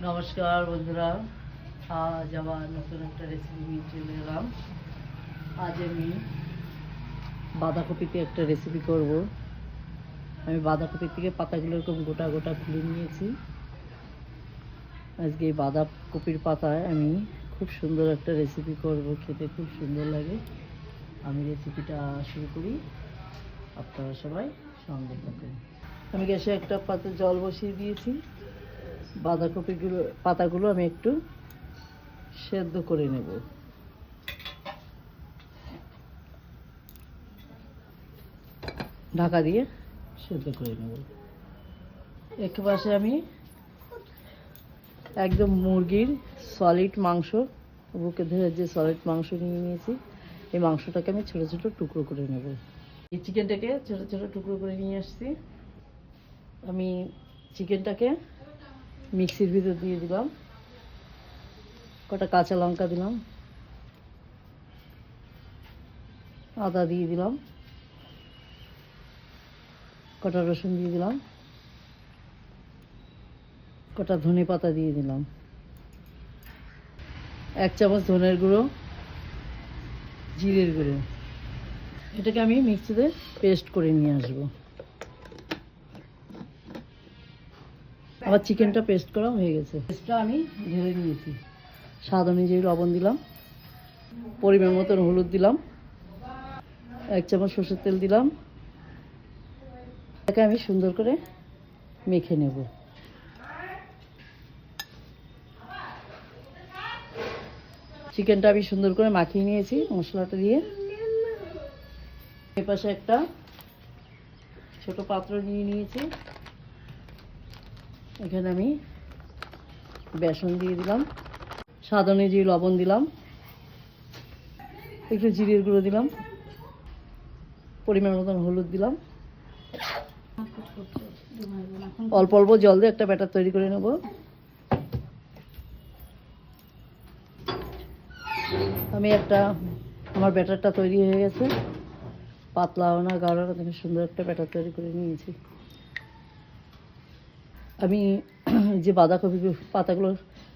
নমস্কার বন্ধুরা, আজ আবার নতুন একটা রেসিপি নিয়ে চলে এলাম। আজ আমি বাঁধাকপিতে একটা রেসিপি করব। আমি বাঁধাকপির থেকে পাতাগুলো এরকম গোটা গোটা খুলে নিয়েছি। আজকে এই বাঁধাকপির পাতায় আমি খুব সুন্দর একটা রেসিপি করব, খেতে খুব সুন্দর লাগে। আমি রেসিপিটা শুরু করি। আপনারা সবাই সঙ্গে থাকুন। আমি গ্যাসে একটা পাত্রে জল বসিয়ে দিয়েছি। বাঁধাকপিগুলো, পাতাগুলো আমি একটু সেদ্ধ করে নেব। ঢাকা দিয়ে সেদ্ধ করে নেব। এক পাশে আমি একদম মুরগির সলিড মাংস, বুকে ধরে যে সলিড মাংস নিয়ে নিয়েছি, এই মাংসটাকে আমি ছোটো ছোটো টুকরো করে নেব। এই চিকেনটাকে ছোটো ছোটো টুকরো করে নিয়ে আসছি। আমি চিকেনটাকে মিক্সির ভিতর দিয়ে দিলাম। কটা কাঁচা লঙ্কা দিলাম। আদা দিয়ে দিলাম। কটা রসুন দিয়ে দিলাম। কটা ধনে পাতা দিয়ে দিলাম। এক চামচ ধনের গুঁড়ো, জিরের গুঁড়ো। এটাকে আমি মিক্সিতে পেস্ট করে নিয়ে আসব। আবার চিকেনটা পেস্ট করা হয়ে গেছে। পেস্টটা আমি ঢেলে নিয়েছি। স্বাদ অনুযায়ী লবণ দিলাম। পরিমাণ মতন হলুদ দিলাম। এক চামচ সর্ষের তেল দিলাম। এটাকে আমি সুন্দর করে মেখে নেব। চিকেনটা আমি সুন্দর করে মাখিয়ে নিয়েছি মশলাটা দিয়ে। এপাশে একটা ছোট পাত্র নিয়ে নিয়েছি। এখানে আমি বেসন দিয়ে দিলাম স্বাদ অনুযায়ী লবণ দিলাম, একটু জিরের গুঁড়ো দিলাম, পরিমাণ মতন হলুদ দিলাম। অল্প অল্প জল দিয়ে একটা ব্যাটার তৈরি করে নেব। আমি একটা, আমার ব্যাটারটা তৈরি হয়ে গেছে। পাতলাও না, গাঢ় সুন্দর একটা ব্যাটার তৈরি করে নিয়েছি। আমি যে বাঁধাকপি পাতাগুলো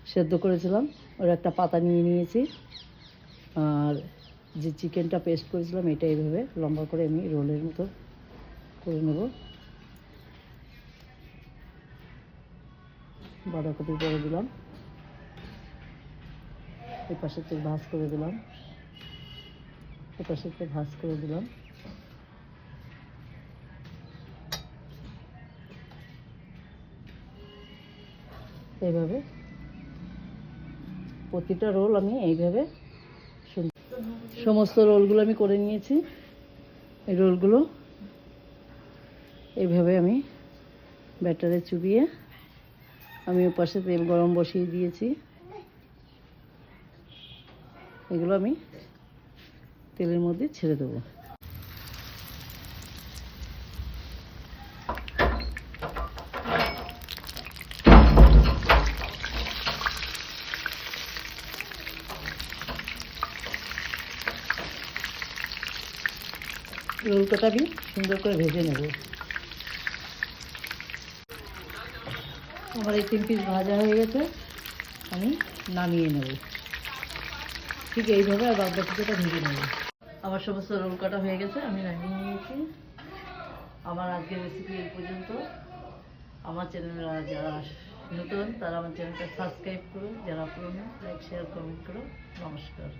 সেদ্ধ করেছিলাম, ওর একটা পাতা নিয়ে নিয়েছি। আর যে চিকেনটা পেস্ট করেছিলাম, এটা এইভাবে লম্বা করে আমি রোলের মতো করে নেব। বাঁধাকপি করে দিলাম। এই পাশে থেকে ভাজ করে দিলাম। এ পাশে থেকে ভাজ করে দিলাম। এইভাবে। প্রতিটা রোল আমি এইভাবে সমস্ত রোলগুলো আমি করে নিয়েছি। এই রোলগুলো এইভাবে আমি ব্যাটারে চুবিয়ে আমি ওপাশে তেল গরম বসিয়ে দিয়েছি। এগুলো আমি তেলের মধ্যে ছেড়ে দেবো। রোলটা আমি সুন্দর করে ভেজে নেব। আমার এই তিন পিস ভাজা হয়ে গেছে, আমি নামিয়ে নেব। ঠিক এইভাবে আর বাদ বাকিটা ভেজে নেব। আমার সমস্ত রোল কাটা হয়ে গেছে, আমি নামিয়ে নিয়েছি। আমার আজকের রেসিপি এই পর্যন্ত। আমার চ্যানেলে যারা নতুন, তারা আমার চ্যানেলটা সাবস্ক্রাইব করো, যারা পুরনো লাইক শেয়ার কমেন্ট করো। নমস্কার।